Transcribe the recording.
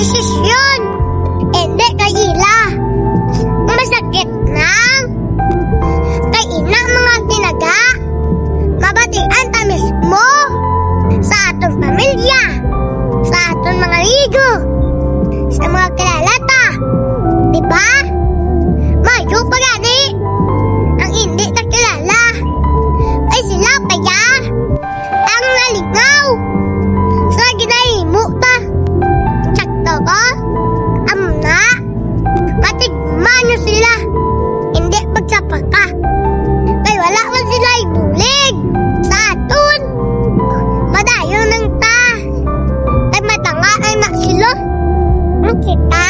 desisyon. Hindi kay ila. Masakit nang. Kay ina mga tinaga. Mabating ang tamis mo. Sa atong pamilya. Sa atong mga Kita.